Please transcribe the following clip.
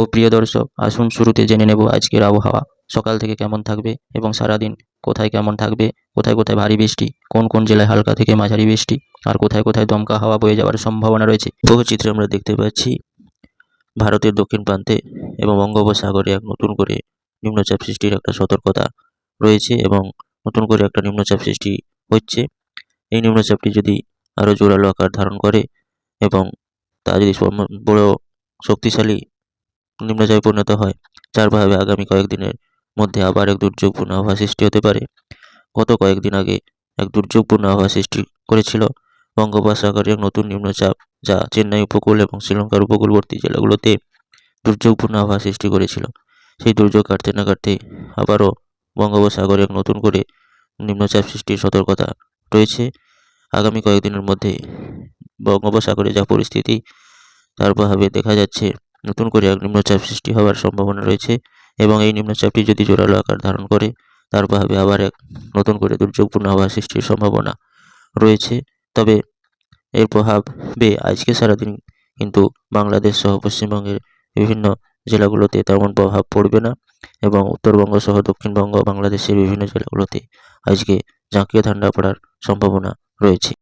তো প্রিয় দর্শক, আসুন শুরুতে জেনে নেব আজকের আবহাওয়া। সকাল থেকে কেমন থাকবে এবং সারাদিন কোথায় কেমন থাকবে? কোথায় কোথায় ভারী বৃষ্টি? কোন কোন জেলায় হালকা থেকে মাঝারি বৃষ্টি? আর কোথায় কোথায় দমকা হাওয়া বয়ে যাওয়ার সম্ভাবনা রয়েছে? চিত্রে আমরা দেখতে পাচ্ছি ভারতের দক্ষিণ প্রান্তে এবং বঙ্গোপসাগরে এক নতুন করে নিম্নচাপ সৃষ্টির একটা সতর্কতা রয়েছে এবং নতুন করে একটা নিম্নচাপ সৃষ্টি হচ্ছে। এই নিম্নচাপটি যদি আরও জোরালো আকার ধারণ করে এবং তা যদি বড় শক্তিশালী নিম্নচাপে পরিণত হয়, যার প্রভাবে আগামী কয়েকদিনের মধ্যে আবার এক দুর্যোগপূর্ণ আবহাওয়া সৃষ্টি হতে পারে। গত কয়েকদিন আগে এক দুর্যোগপূর্ণ আবহাওয়া সৃষ্টি করেছিল বঙ্গোপসাগরে এক নতুন নিম্নচাপ, যা চেন্নাই উপকূল এবং শ্রীলঙ্কার উপকূলবর্তী জেলাগুলোতে দুর্যোগপূর্ণ আবহাওয়া সৃষ্টি করেছিল। সেই দুর্যোগ কাটতে না কাটতে আবারও বঙ্গোপসাগরে এক নতুন করে নিম্নচাপ সৃষ্টির সতর্কতা রয়েছে। আগামী কয়েকদিনের মধ্যে বঙ্গোপসাগরে যা পরিস্থিতি, তার প্রভাবে দেখা যাচ্ছে নতুন করে এক নিম্নচাপ সৃষ্টি হওয়ার সম্ভাবনা রয়েছে এবং এই নিম্নচাপটি যদি জোরালো আকার ধারণ করে, তার প্রভাবে আবার এক নতুন করে দুর্যোগপূর্ণ আবহাওয়া সৃষ্টির সম্ভাবনা রয়েছে। তবে এর প্রভাবে আজকে সারাদিন কিন্তু বাংলাদেশ সহ পশ্চিমবঙ্গের বিভিন্ন জেলাগুলোতে তেমন প্রভাব পড়বে না এবং উত্তরবঙ্গ সহ দক্ষিণবঙ্গ বাংলাদেশের বিভিন্ন জেলাগুলোতে আজকে জাঁকিয়ে ঠান্ডা পড়ার সম্ভাবনা রয়েছে।